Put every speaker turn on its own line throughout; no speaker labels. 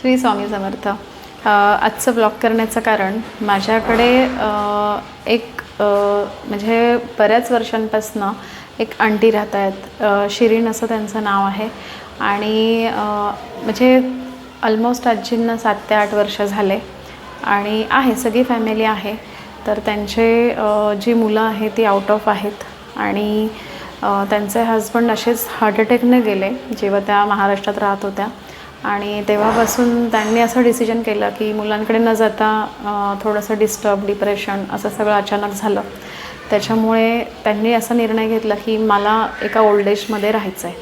श्री स्वामी समर्थ. आजचं ब्लॉग करण्याचं कारण माझ्याकडे एक म्हणजे बऱ्याच वर्षांपासनं एक आंटी राहत आहेत शिरीन असं त्यांचं नाव आहे. आणि म्हणजे ऑलमोस्ट आजींना सात ते आठ वर्ष झाले. आणि आहे सगळी फॅमिली आहे. तर त्यांचे जी मुलं आहेत ती आउट ऑफ आहेत. आणि त्यांचे हजबंड असेच हार्ट अटॅकने गेले जेव्हा त्या महाराष्ट्रात राहत होत्या. आणि तेव्हापासून त्यांनी असं डिसिजन केलं की मुलांकडे न जाता थोडंसं डिस्टर्ब डिप्रेशन असं सगळं अचानक झालं. त्याच्यामुळे त्यांनी असा निर्णय घेतला की मला एका ओल्ड एजमध्ये राहायचं आहे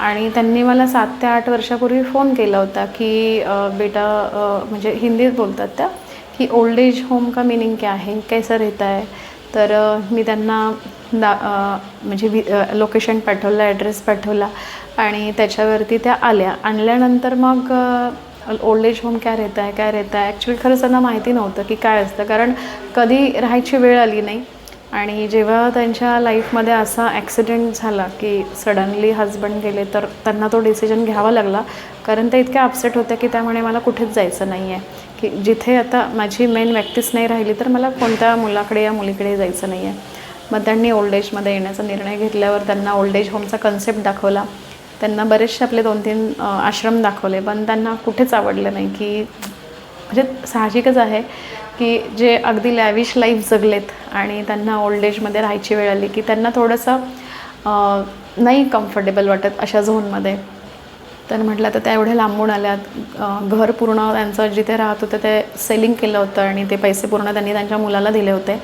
आणि त्यांनी मला सात ते आठ वर्षापूर्वी फोन केला होता की बेटा म्हणजे हिंदीत बोलतात त्या की ओल्ड एज होम का मिनिंग क्या आहे? कैसा रहता है? तर मी त्यांना दा म्हणजे वि लोकेशन पाठवलं ॲड्रेस पाठवला आणि त्याच्यावरती त्या आल्या. आणल्यानंतर मग ओल्ड एज होम काय रहता आहे काय रहता आहे. ॲक्च्युली खरंच त्यांना माहिती नव्हतं की काय असतं. कारण कधी राहायची वेळ आली नाही. आणि जेव्हा त्यांच्या लाईफमध्ये असा ॲक्सिडेंट झाला की सडनली हजबंड गेले तर त्यांना तो डिसिजन घ्यावा लागला. कारण त्या इतक्या अपसेट होत्या की त्यामुळे मला कुठेच जायचं नाही आहे की जिथे आता माझी मेन व्यक्तीच नाही राहिली तर मला कोणत्या मुलाकडे या मुलीकडे जायचं नाही आहे मग त्यांनी ओल्ड एजमध्ये येण्याचा निर्णय घेतल्यावर त्यांना ओल्ड एज होमचा कन्सेप्ट दाखवला. त्यांना बरेचसे आपले दोन तीन आश्रम दाखवले पण त्यांना कुठेच आवडलं नाही की म्हणजे साहजिकच आहे की जे अगदी लॅविश लाईफ जगलेत आणि त्यांना ओल्ड एजमध्ये राहायची वेळ आली की त्यांना थोडंसं नाही कम्फर्टेबल वाटत अशा झोनमध्ये तर म्हटलं तर त्या एवढ्या लांबून आल्यात घर पूर्ण त्यांचं जिथे राहत होतं ते सेलिंग केलं होतं आणि ते पैसे पूर्ण त्यांनी त्यांच्या मुलाला दिले होते.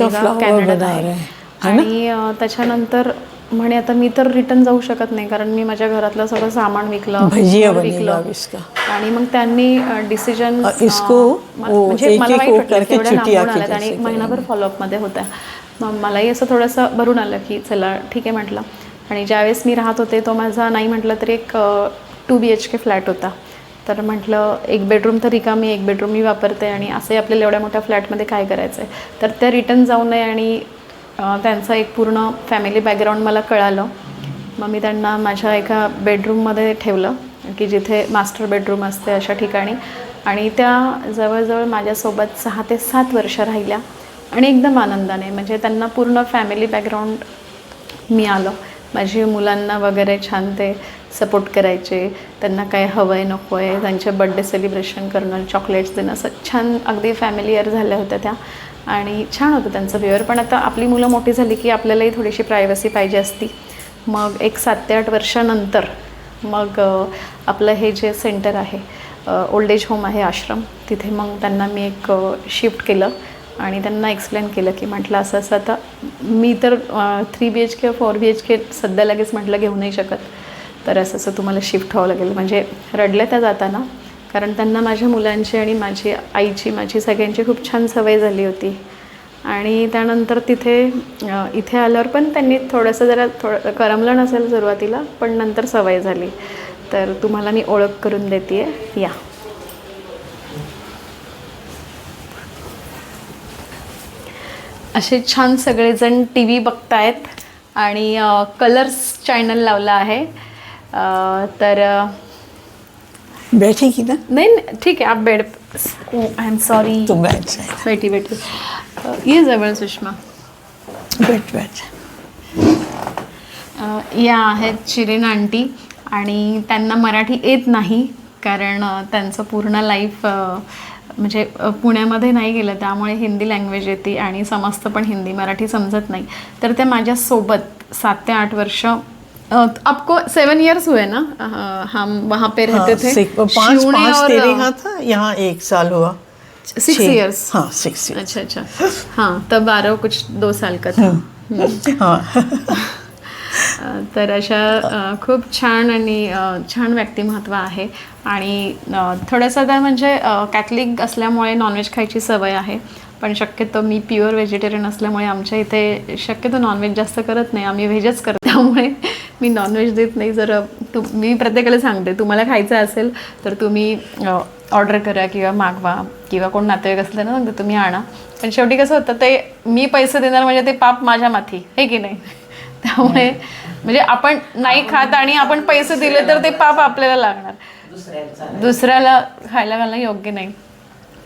का
कॅनडात
बना. रहे?
आणि त्याच्यानंतर म्हणे आता मी तर रिटर्न जाऊ शकत नाही कारण मी माझ्या घरातलं सगळं सामान विकलं विकलं. आणि मग त्यांनी डिसिजन म्हणजे मला वाईट वाटलं आणि महिनाभर फॉलोअपमध्ये होत्या मग मलाही असं थोडंसं भरून आलं की चला ठीक आहे म्हटलं आणि ज्यावेळेस मी राहत होते तो माझा नाही म्हटलं तरी एक two B H K flat होता तर म्हटलं एक बेडरूम तर रिकामी एक बेडरूम मी वापरते. आणि असंही आपल्याला एवढ्या मोठ्या फ्लॅटमध्ये काय करायचं आहे तर त्या रिटर्न जाऊ नये आणि त्यांचं एक पूर्ण फॅमिली बॅकग्राऊंड मला कळालं. मग मी त्यांना माझ्या एका बेडरूममध्ये ठेवलं की जिथे मास्टर बेडरूम असते अशा ठिकाणी. आणि त्या जवळजवळ माझ्यासोबत सहा ते सात वर्ष राहिल्या. आणि एकदम आनंदाने म्हणजे त्यांना पूर्ण फॅमिली बॅकग्राऊंड मी आलं. माझी मुलांना वगैरे छान ते सपोर्ट करायचे. त्यांना काय हवं आहे नको आहे त्यांचे बड्डे सेलिब्रेशन करणं चॉकलेट्स देणं असं छान अगदी फॅमिलीयर झाल्या होत्या त्या. आणि छान होतं त्यांचं बिहेवियर पण आता आपली मुलं मोठी झाली की आपल्यालाही थोडीशी प्रायव्हसी पाहिजे असती. मग एक सात ते आठ वर्षानंतर मग आपलं हे जे सेंटर आहे ओल्ड एज होम आहे आश्रम तिथे मग त्यांना मी एक शिफ्ट केलं. आणि त्यांना एक्सप्लेन केलं की म्हटलं असं असं आता मी तर three B H K four B H K सध्या लगेच म्हटलं घेऊ नाही शकत. तर असं असं तुम्हाला शिफ्ट व्हावं लागेल. म्हणजे रडल्या त्या जाताना कारण त्यांना माझ्या मुलांची आणि माझी आईची माझी सगळ्यांची खूप छान सवय झाली होती. आणि त्यानंतर तिथे इथे आल्यावर पण त्यांनी थोडंसं जरा थोडं करमलं नसेल सुरुवातीला पण नंतर सवय झाली. तर तुम्हाला मी ओळख करून देते या. असे छान सगळेजण टी व्ही बघतायत आणि कलर्स चॅनल लावला आहे. तर अ,
बैठेगी ना?
नहीं नहीं, ठीक है आप बेड. आई एम सॉरी
बैठ जाए
बैठी बैठी ये जवळ सुषमा.
बैठ बैठ
या आहेत शिरीन आंटी आणि त्यांना मराठी येत नाही कारण त्यांचं पूर्ण लाईफ म्हणजे पुण्यामध्ये नाही गेलं त्यामुळे हिंदी लँग्वेज येते आणि समजतं पण हिंदी मराठी समजत नाही. तर त्या माझ्यासोबत सात ते आठ वर्ष आपको सेवन इयर्स हुए ना हम वहाँ पे रहते
हाँ,
थे.
पाँच पाँच तेरे यहाँ था यहाँ एक साल हुआ।
सिक्स इयर्स
हाँ सिक्स
अच्छा अच्छा। हाँ तब बारह कुछ दो साल का था।
हाँ।
तर अशा खूप छान आणि छान व्यक्तिमत्व आहे. आणि थोडंसं तर म्हणजे कॅथलिक असल्यामुळे नॉनव्हेज खायची सवय आहे. पण शक्यतो मी प्युअर व्हेजिटेरियन असल्यामुळे आमच्या इथे शक्यतो नॉनव्हेज जास्त करत नाही. आम्ही व्हेजच करतो. त्यामुळे मी नॉनव्हेज देत नाही. जर तु मी प्रत्येकाला सांगते तुम्हाला खायचं असेल तर तुम्ही ऑर्डर करा किंवा मागवा किंवा कोण नातेवाईक असलं ना तर तुम्ही आणा. पण शेवटी कसं होतं ते मी पैसे देणार म्हणजे ते पाप माझ्या माथी. हे की नाही? त्यामुळे म्हणजे आपण नाही खात आणि आपण पैसे दिले तर ते पाप आपल्याला लागणार.
दुसऱ्याला
खायला घालणं योग्य नाही.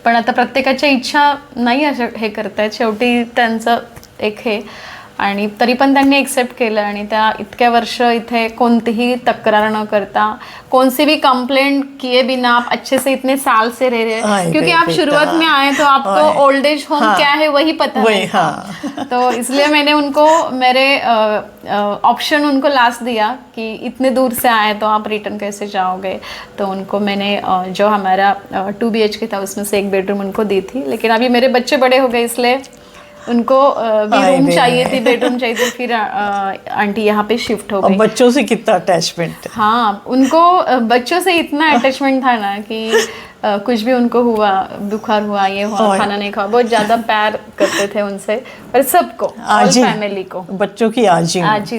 पण आता प्रत्येकाच्या इच्छा नाही अशा हे करतायत. शेवटी त्यांचं एक हे. आणि तरी पण त्यांनी एक्सेप्ट केलं आणि त्या इतक्या वर्ष इथे कोणतीही तक्रार न करता कौन सी भी कंप्लेंट किए बिना आप अच्छे से इतने साल से रह रहे हैं क्योंकि आप। शुरुआत में आए तो आपको। Old age home. क्या है वही पता
वही, हाँ।
तो इसलिए मैंने उनको मेरे ऑप्शन उनको लास्ट दिया कि इतने दूर से आए तो आप रिटर्न कैसे जाओगे तो उनको मैंने जो हमारा टू बी एच के था उसमें से एक बेडरूम उनको दी थी लेकिन अभी मेरे बच्चे बड़े हो गए इसलिए उनको भी रूम चाहिए। थी बेडरूम चाहिए थी फिर आंटी यहाँ पे शिफ्ट हो गई
बच्चों से कितना अटैचमेंट हाँ
उनको बच्चों से इतना अटैचमेंट था ना कि कुछ भी उनको हुआ बुखार हुआ ये हुआ
और-
खाना नहीं खाओ बहुत ज़्यादा प्यार करते थे उनसे और सबको फैमिली को।
बच्चों की आज
आज थी।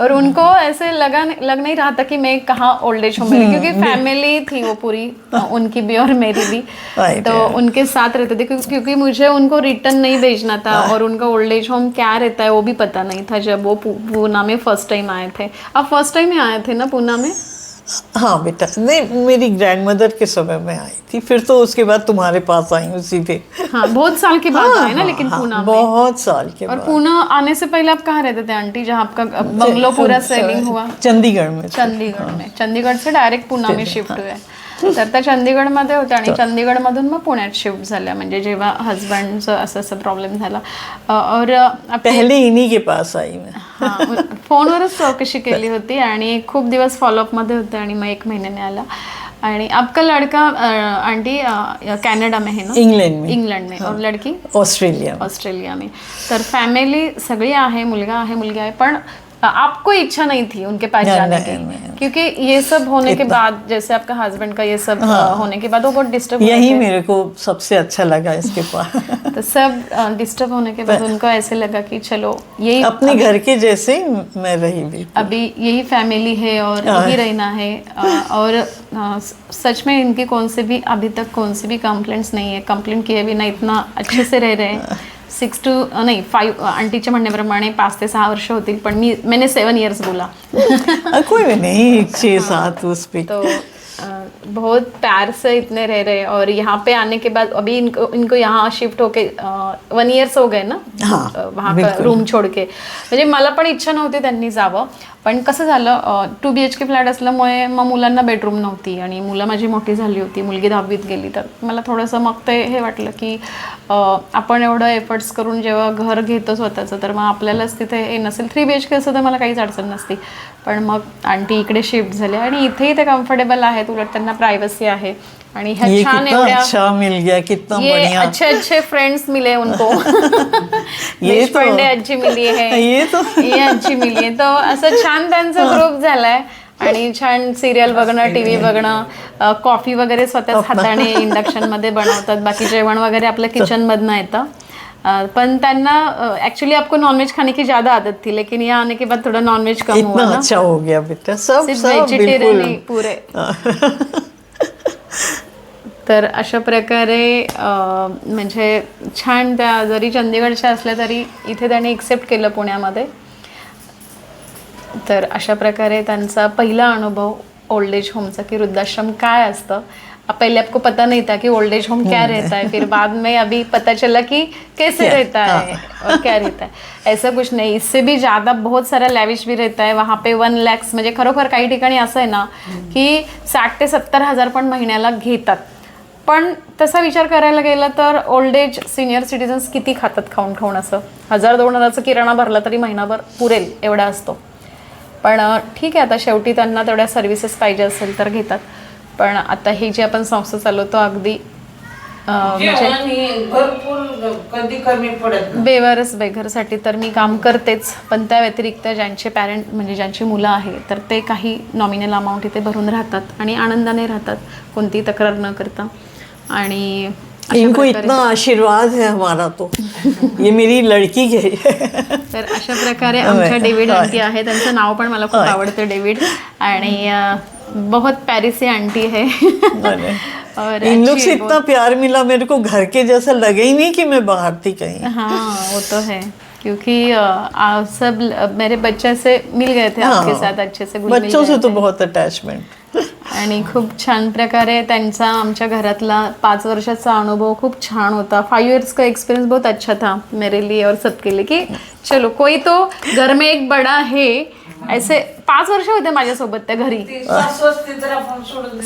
और उनको ऐसे लगा लग नहीं रहा था कि मैं कहाँ ओल्ड एज होम में
हम्म,
क्योंकि फैमिली थी वो पूरी उनकी भी और मेरी भी। तो उनके साथ रहते थे क्योंकि मुझे उनको रिटर्न नहीं भेजना था और उनका ओल्ड एज होम क्या रहता है वो भी पता नहीं था जब वो पूना में फ़र्स्ट टाइम आए थे। आप फ़र्स्ट टाइम ही आए थे ना पूना में?
हाँ बेटा नहीं मेरी ग्रैंड मदर के समय में आई थी फिर तो उसके बाद तुम्हारे पास आई हूँ सीधे।
हाँ बहुत साल के बाद हाँ, आए ना लेकिन
हाँ,
पूना में।
बहुत साल के
और पूना आने से पहले आप कहाँ रहते थे आंटी जहाँ आपका बंगलो पूरा सेलिंग हुआ?
चंडीगढ़ में
चंडीगढ़ में। चंडीगढ़ से डायरेक्ट पूना में शिफ्ट हुए तर त्या चंदीगडमध्ये होत्या आणि चंदीगडमधून मग पुण्यात शिफ्ट झाल्या म्हणजे जेव्हा हस्बंडचं असं असं प्रॉब्लेम झाला. और
पहले इन्हीं के पास आई मैं.
हां फोनवरच चौकशी केली होती आणि खूप दिवस फॉलोअपमध्ये होते आणि मग एक महिन्याने आला. आणि आपका लड़का आंटी कॅनडा में है ना?
इंग्लैंड में.
इंग्लंड में. और लड़की?
ऑस्ट्रेलिया
ऑस्ट्रेलिया में. तर फैमिली सगळी आहे मुलगा आहे मुलगी आहे पण आपको इच्छा नहीं थी उनके पास जाने की। क्योंकि ये सब होने के बाद जैसे आपका हस्बैंड का ये सब अ, होने के बाद वो बहुत डिस्टर्ब
यही मेरे को सबसे अच्छा लगा इसके पास
तो सब डिस्टर्ब होने के बाद उनको ऐसे लगा कि चलो यही
अपने घर के जैसे ही मैं रही भी।
अभी यही फैमिली है और यही रहना है। और सच में इनकी कौन से भी अभी तक कौन सी भी कंप्लेंट्स नहीं है। कंप्लेंट किए बिना इतना अच्छे से रह रहे हैं। सिक्स टू नाही फाईव्ह आंटीच्या म्हणण्याप्रमाणे पाच ते सहा वर्ष होतील पण मी मैंने सेवन इयर्स बोला.
कोई भी नहीं छः सात उस पे.
तो अ, बहुत प्यार से इतने रह रहे और यहाँ पे आने के बाद अभी इनको इनको यहाँ शिफ्ट होके वन इयर्स हो गए ना?
हाँ,
अ, वहाँ का
बिल्कुल.
रूम छोड़ के। म्हणजे मला पण इच्छा नव्हती त्यांनी जावं पण कसं झालं two B H K flat असल्यामुळे मग मुलांना बेडरूम नव्हती आणि मुलं माझी मोठी झाली होती मुलगी दहावीत गेली. तर मला थोडंसं मग ते हे वाटलं की आपण एवढं एफर्ट्स करून जेव्हा घर घेतो स्वतःचं तर मग आपल्यालाच तिथे हे नसेल. थ्री बी एच के असं तर मला काहीच अडचण नसती. पण मग आंटी इकडे शिफ्ट झाले आणि इथेही ते कम्फर्टेबल आहेत उलट त्यांना प्रायव्हसी आहे. आणि ह्या छान एवढ्या
अच्छा मिल गया कितना
ये अच्छे अच्छे फ्रेंड्स मिले उनको.
ये तो-
देशपांडे आजी मिली आहे.
ये तो.
ही आजी मिली आहे. तो असं छान त्यांचा ग्रुप झालाय. आणि छान सिरियल बघणं टीव्ही बघणं कॉफी वगैरे स्वतःच हाताने इंडक्शनमध्ये बनवतात. बाकी जेवण वगैरे आपल्या किचन मधनं येतं. पण त्यांना एक्चुअली आपको नॉनवेज खाने की ज्यादा आदत थी लेकिन यहाँ आने के बाद थोड़ा नॉनवेज कम हुआ ना.
अच्छा हो गया बेटा. सब सब
व्हेजिटेरियन
बिल्कुल
पूरे. तर अशा प्रकारे म्हणजे छान त्या जरी चंदीगडच्या असल्या तरी इथे त्यांनी एक्सेप्ट केलं पुण्यामध्ये. तर अशा प्रकारे त्यांचा पहिला अनुभव ओल्ड एज होमचा की वृद्धाश्रम काय असतं. पहले आपको पता नहीं था कि ओल्ड एज होम क्या रहता है. फिर बाद में अभी पता चला कि कैसे? रहता है और क्या रहता है. ऐसा कुछ नहीं. इससे भी ज़्यादा बहुत सारा लॅविश भी रहता है. वहाँ पे वन लॅक्स म्हणजे खरोखर काही ठिकाणी असं आहे ना की साठ ते सत्तर हजार पण महिन्याला घेतात. पण तसा विचार करायला गेला तर ओल्ड एज सिनियर सिटीजन्स किती खातात खाऊन खाऊन असं? हजार दोन हजारचा किराणा भरला तरी महिनाभर पुरेल एवढा असतो. पण ठीक आहे आता शेवटी त्यांना तेवढ्या सर्व्हिसेस पाहिजे असेल तर घेतात. पण आता ही जी आपण संस्था चालवतो अगदी म्हणजे. बेवारस बेघरसाठी तर मी काम करतेच. पण त्या व्यतिरिक्त ज्यांचे पॅरेंट म्हणजे ज्यांची मुलं आहे तर ते काही नॉमिनल अमाऊंट इथे भरून राहतात आणि आनंदाने राहतात कोणतीही तक्रार न करता. आणि
इनको इतना आशीर्वाद है हमारा तो। ये मेरी लड़की है।
तर अशा प्रकारे आमच्या डेव्हिड. आंटी आहे त्यांचं नाव पण मला खूप. आवडतं डेव्हिड. आणि बहुत प्यारी आंटी है. और
इन लोग से इतना प्यार मिला मेरे को घर के जैसा लगे ही नहीं कि मैं बाहर थी कहीं।
हाँ वो तो है। क्योंकि अ, आ, सब मेरे बच्चे से मिल गए थे आपके। साथ अच्छे से
बच्चों से तो। बहुत अटैचमेंट
आणि खूप छान प्रकारे त्यांचा आमच्या घरातला पाच वर्षाचा अनुभव खूप छान होता. फाइव इयर्स का एक्सपीरियंस बहुत अच्छा था मेरे लिए और सबके लिए की चलो कोई तो घर में एक बड़ा है ऐसे पाच वर्ष होते माझ्यासोबत त्या घरी.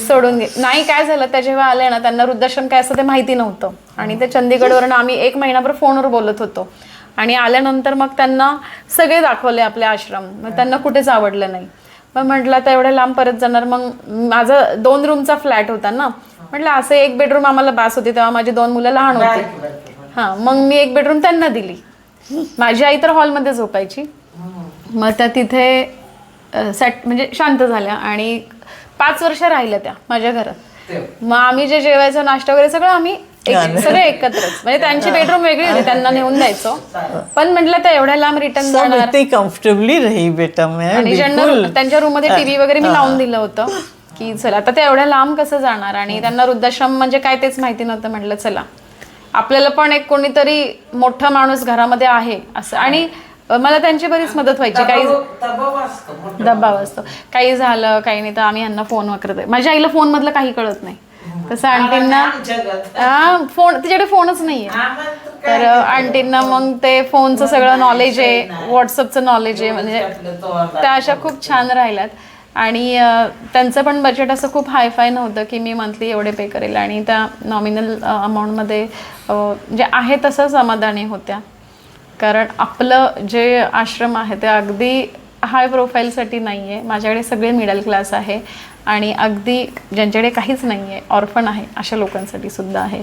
सोडून
गे नाही काय झालं त्या जेव्हा आल्या ना त्यांना वृद्धाश्रम काय असतं ते माहिती नव्हतं. आणि ते चंदीगडवरून आम्ही एक महिनाभर फोनवर बोलत होतो. आणि आल्यानंतर मग त्यांना सगळे दाखवले आपले आश्रम. मग त्यांना कुठेच आवडलं नाही. मग म्हटलं आता एवढ्या लांब परत जाणार. मग माझा दोन रूमचा फ्लॅट होता ना. म्हटलं असं एक बेडरूम आम्हाला बास होती तेव्हा माझी दोन मुलं लहान होती. हां मग मी एक बेडरूम त्यांना दिली. माझी आई तर हॉलमध्ये झोपायची. मग त्या तिथे सेट म्हणजे शांत झाल्या आणि पाच वर्ष राहिल्या त्या माझ्या घरात. मग आम्ही जे जेवायचं नाश्ता वगैरे सगळं आम्ही एक- सगळे एकत्रच. म्हणजे त्यांची बेडरूम वेगळी होती त्यांना नेऊन द्यायचो. पण म्हटलं त्या एवढ्या लांब रिटर्न
सब
जाणार.
इतनी कंफर्टेबली रही बेटा मैं
आणि ज्यांना
बिल्कुल
त्यांच्या रूममध्ये टीव्ही वगैरे मी लावून दिलं होतं की चला आता ते एवढ्या लांब कसं जाणार? आणि त्यांना वृद्धाश्रम म्हणजे काय तेच माहिती नव्हतं म्हटलं चला. आपल्याला पण एक कोणीतरी मोठा माणूस घरामध्ये आहे असं. आणि अ, मला त्यांची बरीच मदत व्हायची. काही
दबाव- असतो.
दबाव असतो. काही झालं काही नाही तर आम्ही यांना फोन वगैरे माझ्या आईला फोन मधलं काही कळत नाही. तसं आंटींना. हा फोन तिच्याकडे फोनच नाहीये.
तर
आंटींना मग ते फोनचं सगळं नॉलेज आहे व्हॉट्सअपचं नॉलेज आहे म्हणजे. त्या अशा खूप छान राहिल्यात. आणि त्यांचं पण बजेट असं खूप हायफाय नव्हतं की मी मंथली एवढे पे करेल. आणि त्या नॉमिनल अमाऊंटमध्ये म्हणजे आहे तसं समाधानी होत्या. कारण आपलं जे आश्रम आहे ते अगदी हाय प्रोफाईलसाठी नाही आहे माझ्याकडे सगळे मिडल क्लास आहे. आणि अगदी ज्यांच्याकडे काहीच नाही आहे ऑर्फन आहे अशा लोकांसाठी सुद्धा आहे.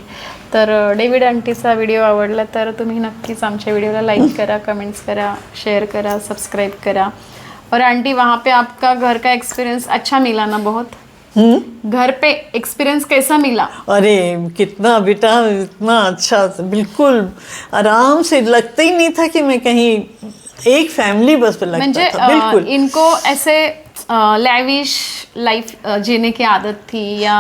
तर डेव्हिड आंटीचा व्हिडिओ आवडला तर तुम्ही नक्कीच आमच्या व्हिडिओला लाईक करा कमेंट्स करा शेअर करा सबस्क्राइब करा. और आंटी वहाँ पे आपका घर का एक्सपीरियंस अच्छा मिला ना बहुत?
हम्म?
घर पे एक्सपीरियंस कैसा मिला?
अरे कितना बेटा इतना अच्छा बिल्कुल आराम से लगता ही नहीं था कि मैं कहीं एक फैमिली बस पे
म्हणजे
लगता था
अ,
बिल्कुल।
इनको ऐसे लैविश लाइफ जीने की आदत थी या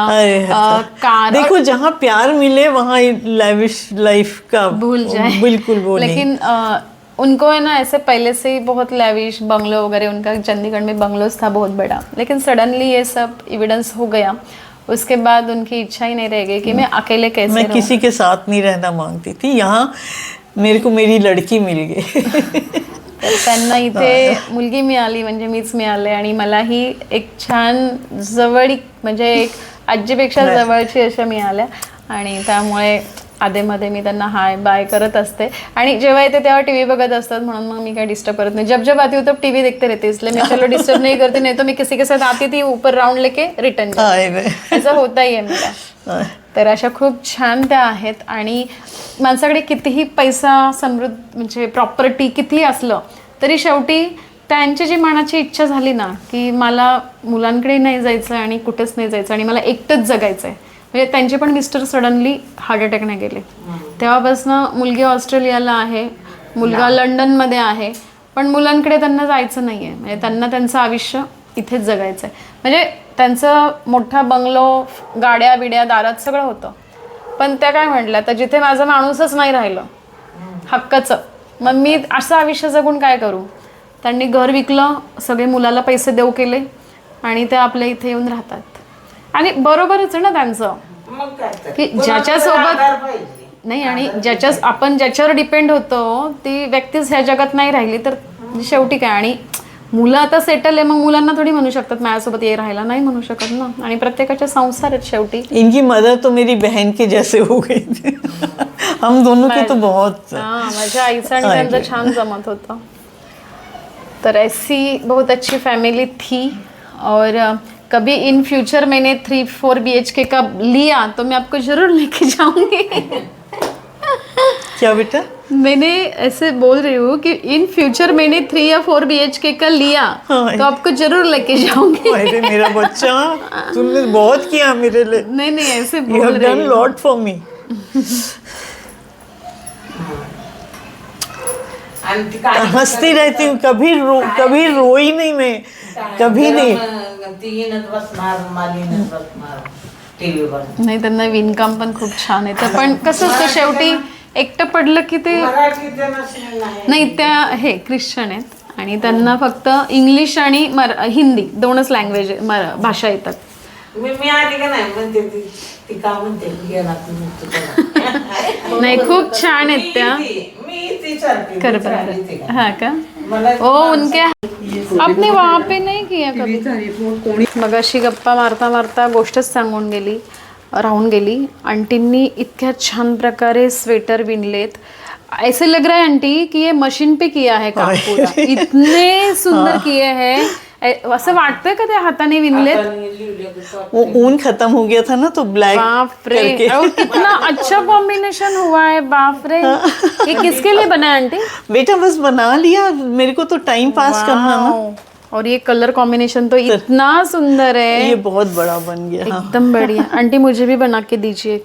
कार
देखो जहाँ प्यार मिले वहाँ लेविश लाइफ का
भूल जाए।
बिल्कुल वो
लेकिन उनको है ना ऐसे पहले से ही बहुत लैविश बंगलो वगैरह उनका चंडीगढ़ में बंगलोज था बहुत बड़ा। लेकिन सडनली ये सब एविडेंस हो गया। उसके बाद उनकी इच्छा ही नहीं रह गई कि मैं अकेले कैसे
मैं किसी के साथ नहीं रहना मांगती थी। यहाँ मेरे को मेरी लड़की मिल गई।
तर त्यांना इथे मुलगी मिळाली म्हणजे मीच मिळाले आणि मलाही एक छान जवळीक म्हणजे एक आजीपेक्षा जवळची अशा मिळाल्या आणि त्यामुळे आधेमध्ये मी त्यांना हाय बाय करत असते. आणि जेव्हा येते तेव्हा टीव्ही बघत असतात म्हणून मग मी काही डिस्टर्ब करत नाही. जब जब आती हूँ तब टीवी देखते रहते इसलिए मैं चलो डिस्टर्ब नहीं करती नहीं तो मैं किसी के साथ आती थी ऊपर राउंड लेके रिटर्न ऐसा होता ही आहे मेरा. तर अशा खूप छान त्या आहेत. आणि माणसाकडे कितीही पैसा समृद्ध म्हणजे प्रॉपर्टी कितीही असलं तरी शेवटी त्यांची जी मनाची इच्छा झाली ना की मला मुलांकडे नाही जायचं आणि कुठेच नाही जायचं आणि मला एकटंच जगायचं आहे म्हणजे त्यांचे पण मिस्टर सडनली हार्ट अटॅकने गेले. तेव्हापासून मुलगी ऑस्ट्रेलियाला आहे मुलगा लंडनमध्ये आहे पण मुलांकडे त्यांना जायचं नाही आहे म्हणजे त्यांना त्यांचं आयुष्य इथेच जगायचं आहे म्हणजे त्यांचं मोठा बंगलो गाड्या बिड्या दारात सगळं होतं. पण त्या काय म्हटल्या तर जिथे माझा माणूसच नाही राहिलं हक्काचं मग मी असं आयुष्य जगून काय करू? त्यांनी घर विकलं सगळे मुलाला पैसे देऊ केले आणि ते आपल्या इथे येऊन राहतात. आणि बरोबरच आहे ना त्यांचं. की ज्याच्यासोबत-. नाही आणि ज्याच्या आपण ज्याच्यावर डिपेंड होतो ती व्यक्तीच ह्या जगात नाही राहिली तर शेवटी काय? आणि मुलं आता सेटल आहे मग मुलांना थोडी म्हणू शकतात माझ्यासोबत ये राहायला नाही म्हणू शकत ना. आणि प्रत्येकाचे संसार आहेत शेवटी.
इनकी मदर तो मेरी बहन के जैसे हो गई हम दोनों के तो बहुत
हाँ माझ्या आईचं आणि त्यांचं छान जमत होतं. तर ऐसी बहुत अच्छी फैमिली थी. और कभी in future Maine three four B H K का लिया तो मैं आपको ज़रूर लेके जाऊंगी.
क्या बेटा?
मैंने ऐसे बोल रही हूँ कि इन फ्यूचर मैंने थ्री या फोर बी एच के का लिया
हाँ।
तो आपको ज़रूर लेके जाऊँगी।
अरे मेरा बच्चा तुमने बहुत किया मेरे लिए।
नहीं नहीं ऐसे बोल रही
डन
हूँ।
लॉट फॉर मी हंसती रहती हूँ कभी रो कभी रोई नहीं मैं कभी नहीं।
ती
नाही त्यांना विणकाम पण खूप छान आहे पण कसं असतं शेवटी एकटं पडलं की ते
नाही.
नाही त्या हे ख्रिश्चन आहेत. आणि त्यांना फक्त इंग्लिश आणि मर हिंदी दोनच लँग्वेज भाषा येतात.
मी मी आली का नाही म्हणते ती ती का म्हणते? गेला तुम्ही तुला
नाही खूप छान आहेत त्या.
मी ती सारखी
कर. हाँ का? ओ उनके आपने वहाँ पे नहीं किया कभी? मग अशी गप्पा मारता मारता गोष्टच सांगून गेली. राहून गेली. आंटींनी इतक्या छान प्रकारे स्वेटर विणलेत. ऐसे लग रहा है आंटी कि ये मशीन पे किया है काम पूरा. इतने सुंदर किए हैं. असं वाटतंय का ते हाताने
वो ऊन खत्म हो गया था ना तो ब्लैक
बाप रे कितना अच्छा कॉम्बिनेशन हुआ है. बाप रे ये किसके लिए बना है आंटी?
बेटा बस बना लिया. मेरे को तो टाइम पास करना ना।
और ये कलर कॉम्बिनेशन तो इतना सुंदर है।
ये बहुत बड़ा बन गया।
एकदम बढ़िया। आंटी मुझे भी बना के दीजिए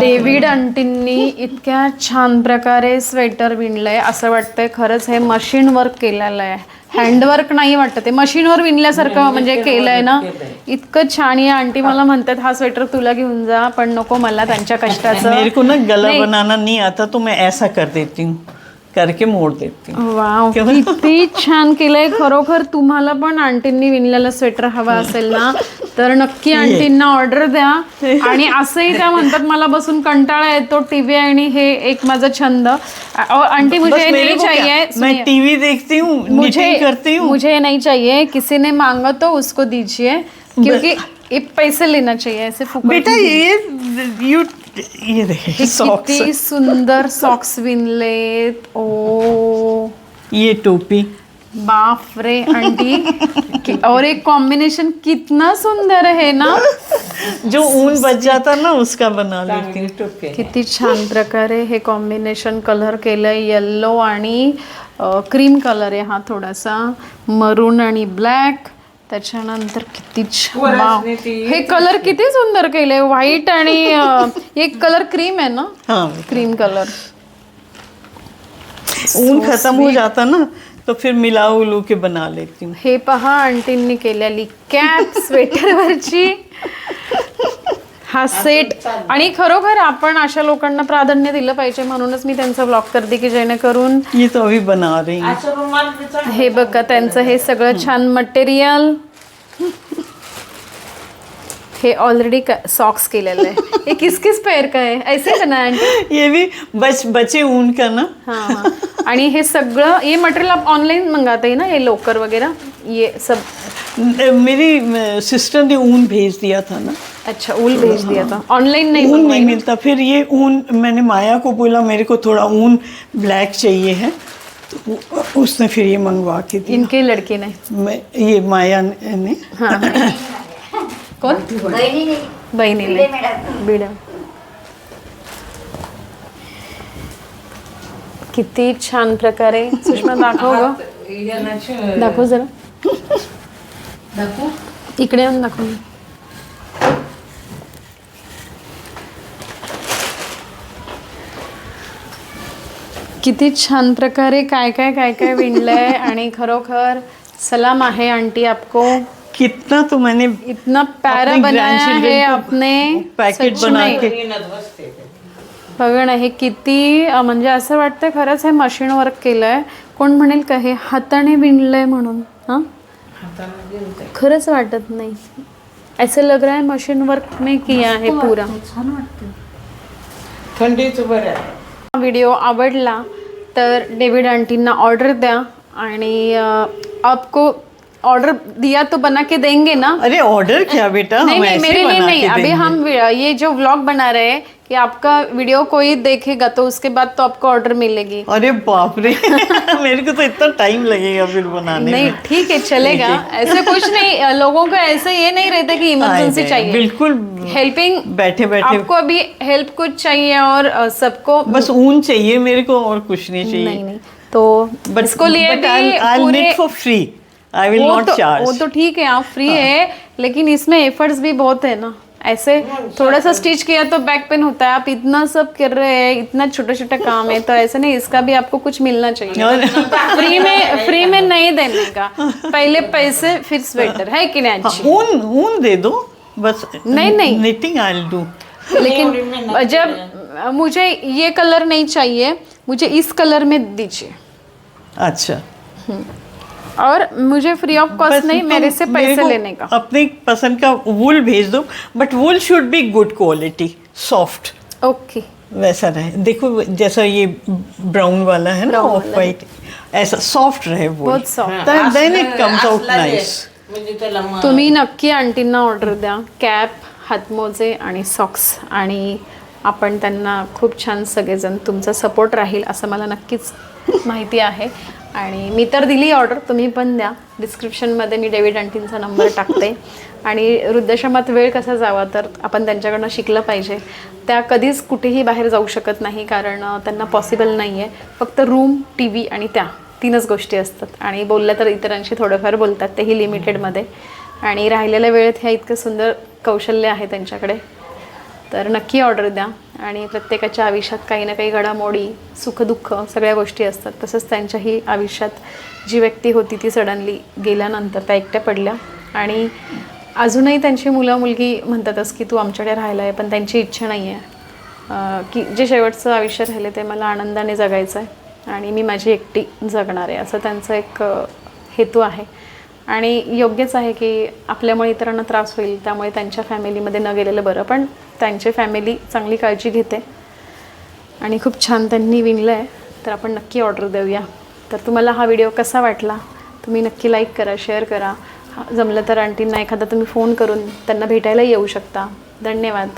डेव्हिड आंटींनी इतक्या छान प्रकारे स्वेटर विणलंय असं वाटतंय खरंच हे मशीन वर्क केलेलं आहे. हँडवर्क नाही वाटत आहे. मशीनवर विणल्यासारखं म्हणजे केलंय ना? इतकं छान आहे. आंटी मला म्हणतात हा स्वेटर तुला घेऊन जा पण नको मला त्यांच्या कष्टाचं.
गला बनाना नहीं आता तो मैं ऐसा कर देती हूँ. करके मोड़ देती
वाव किती छान केलंय. खरोखर तुम्हाला पण आंटींनी विणलेलं स्वेटर हवा असेल ना तर नक्की आंटींना ऑर्डर द्या. आणि असंही त्या म्हणतात मला बसून कंटाळा येतो टीव्ही आणि हे एक माझा छंद. आंटी मुझे नहीं चाहिए.
मैं
सुनिए,
टीवी देखती हूँ
मुझे
करती हूँ.
मुझे नहीं चाहिए. किसी ने मांगा तो उसको दीजिए क्योंकि पैसे लेना चाहिए ऐसे
बेटा ये यू ये देखे
हे
सॉक्स
किती सुंदर सॉक्स विणलेत ओ।
ये टोपी।
बाप रे आंटी। और एक कॉम्बिनेशन कितना सुंदर है ना?
जो ऊन बच जाता ना उसका बना लेती हूँ।
टोपी आहे.
किती छान प्रकारे हे कॉम्बिनेशन कलर केलंय येल्लो आणि क्रीम कलर आहे हा थोडासा मरून आणि ब्लॅक त्याच्यानंतर किती छान. वाव. हे कलर किती सुंदर केले व्हाईट आणि अ, एक कलर क्रीम आहे ना?
हाँ.
क्रीम कलर
ऊन खत्म हो जाता ना तो फिर मिला उलू के बना लेती हूँ.
हे पहा आंटींनी केलेली कॅप स्वेटरवरची हा सेट. आणि खरोखर आपण अशा लोकांना प्राधान्य दिलं पाहिजे म्हणूनच मी त्यांचा ब्लॉग करते की जेणेकरून
ये तो अभी बना रही हूँ.
हे बघा त्यांचं हे सगळं छान मटेरियल हे ऑलरेडी सॉक्स केलेलं आहे. हे किस किस पेअर का आहे? ऐसे का ना
ये भी बच बचे ऊन का ना?
हाँ हाँ. आणि हे सगळं ये मटेरियल आप ऑनलाइन मंगाते हैं ना ये लोकर वगैरह ये सब
मेरी सिस्टर ने ऊन भेज दिया था ना।
अच्छा ऊन भेज दिया था। ऑनलाइन नहीं
ऊन नहीं मिलता। फिर ये ऊन मैंने माया को बोला मेरे को थोड़ा ऊन ब्लैक चाहिए है। तो उसने फिर ये मंगवा के दिया।
इनके लड़के ने?
मैं ये माया ने।
हाँ। हाँ. कोण बहिणीने बिड किती छान प्रकारे सुषमा दाखव ग
याला श-
दाखव इकडे येऊन दाखव किती छान प्रकारे काय काय काय काय विणलंय आणि खरोखर सलाम आहे आंटी आपको
कितना तो मैंने
इतना प्यारा
अपने
बनाया है आपने
पैकेट बना. के.
बघा ना हे किती म्हणजे असं वाटतं खरंच हे मशीन वर्क केलंय कोण म्हणेल का हे हाताने विणलंय म्हणून हां. खरंच वाटत नाही. ऐसे लग रहा है मशीन वर्क में किया है पूरा.
थंडीचं बरं.
हा व्हिडिओ आवडला तर डेव्हिड आंटींना ऑर्डर द्या आणि आपको ऑर्डर दिया तो बना के देंगे ना?
अरे ऑर्डर क्या बेटा?
नहीं नहीं मेरे लिए नहीं अभी हम ये जो व्लॉग बना रहे हैं कि आपका वीडियो कोई देखेगा तो उसके बाद तो आपको ऑर्डर मिलेगी।
अरे बाप रे। मेरे को तो इतना टाइम लगेगा फिर बनाने
नहीं ठीक है चलेगा। ऐसे कुछ नहीं लोगों को ऐसे ये नहीं रहता कि इमरजेंसी चाहिए।
बिल्कुल।
हेल्पिंग
बैठे बैठे।
आपको अभी हेल्प कुछ चाहिए और सबको
बस ऊन चाहिए मेरे को और कुछ नहीं चाहिए।
नहीं नहीं। तो
बट
इसको लिए भी पूरे
knit for free. I will
वो
not
तो
charge.
वो तो ठीक है आप फ्री हाँ. है लेकिन इसमें एफर्ट्स भी बहुत है ना। ऐसे थोड़ा सा स्टिच किया तो बैक पेन होता है। आप इतना सब कर रहे हैं इतना छोटा छोटा काम है तो ऐसे नहीं इसका भी आपको कुछ मिलना चाहिए। फ्री में फ्री में नहीं देने का। पहले पैसे फिर स्वेटर है कि नहीं
हाँ,
अच्छी
ऊन ऊन दे दो बस
नहीं, नहीं।
निटिंग आई डू
लेकिन जब मुझे ये कलर नहीं चाहिए मुझे इस कलर में दीजिए।
अच्छा।
और मुझे फ्री ऑफ कॉस्ट नहीं मेरे से पैसे लेने का।
अपनी पसंद का वूल भेज दो but wool should be good quality soft
okay
वैसा रहे। देखो जैसा ये ब्राउन वाला है ना ऑफ वाइट ऐसा सॉफ्ट रहे वो. Then it comes out nice
तुम्ही नक्की आंटींना ऑर्डर द्या. कॅप हातमोजे आणि सॉक्स आणि आपण त्यांना खूप छान सगळेजण तुमचा सपोर्ट राहील असं मला नक्कीच माहिती आहे. आणि मी तर दिली ऑर्डर तुम्ही पण द्या. डिस्क्रिप्शनमध्ये मी डेव्हिड आंटींचा नंबर टाकते. आणि वृद्धाश्रमात वेळ कसा जावा तर आपण त्यांच्याकडनं शिकलं पाहिजे. त्या कधीच कुठेही बाहेर जाऊ शकत नाही कारण त्यांना पॉसिबल नाही आहे फक्त रूम टी व्ही आणि त्या तीनच गोष्टी असतात. आणि बोलल्या तर इतरांशी थोडंफार बोलतात तेही लिमिटेडमध्ये आणि राहिलेल्या वेळेत ह्या इतकं सुंदर कौशल्य आहे त्यांच्याकडे. तर नक्की ऑर्डर द्या. आणि प्रत्येकाच्या आयुष्यात काही ना काही घडामोडी सुखदुःख सगळ्या गोष्टी असतात. तसंच त्यांच्याही आयुष्यात जी व्यक्ती होती ती सडनली गेल्यानंतर त्या एकट्या पडल्या. आणि अजूनही त्यांची मुलं मुलगी म्हणतातच की तू आमच्याकडे राहिला आहे पण त्यांची इच्छा नाही आहे की जे शेवटचं आयुष्य राहिले ते मला आनंदाने जगायचं आहे आणि मी माझी एकटी जगणार आहे असं त्यांचं एक हेतू आहे. आणि योग्यच आहे की आपल्यामुळे इतरांना त्रास होईल त्यामुळे त्यांच्या फॅमिलीमध्ये न गेलेलं बरं. पण त्यांची फॅमिली चांगली काळजी घेते. आणि खूप छान त्यांनी विणलं आहे तर आपण नक्की ऑर्डर देऊया. तर तुम्हाला हा व्हिडिओ कसा वाटला? तुम्ही नक्की लाईक करा शेअर करा. हा- जमलं तर आंटींना एखादा तुम्ही फोन करून त्यांना भेटायला येऊ शकता. धन्यवाद.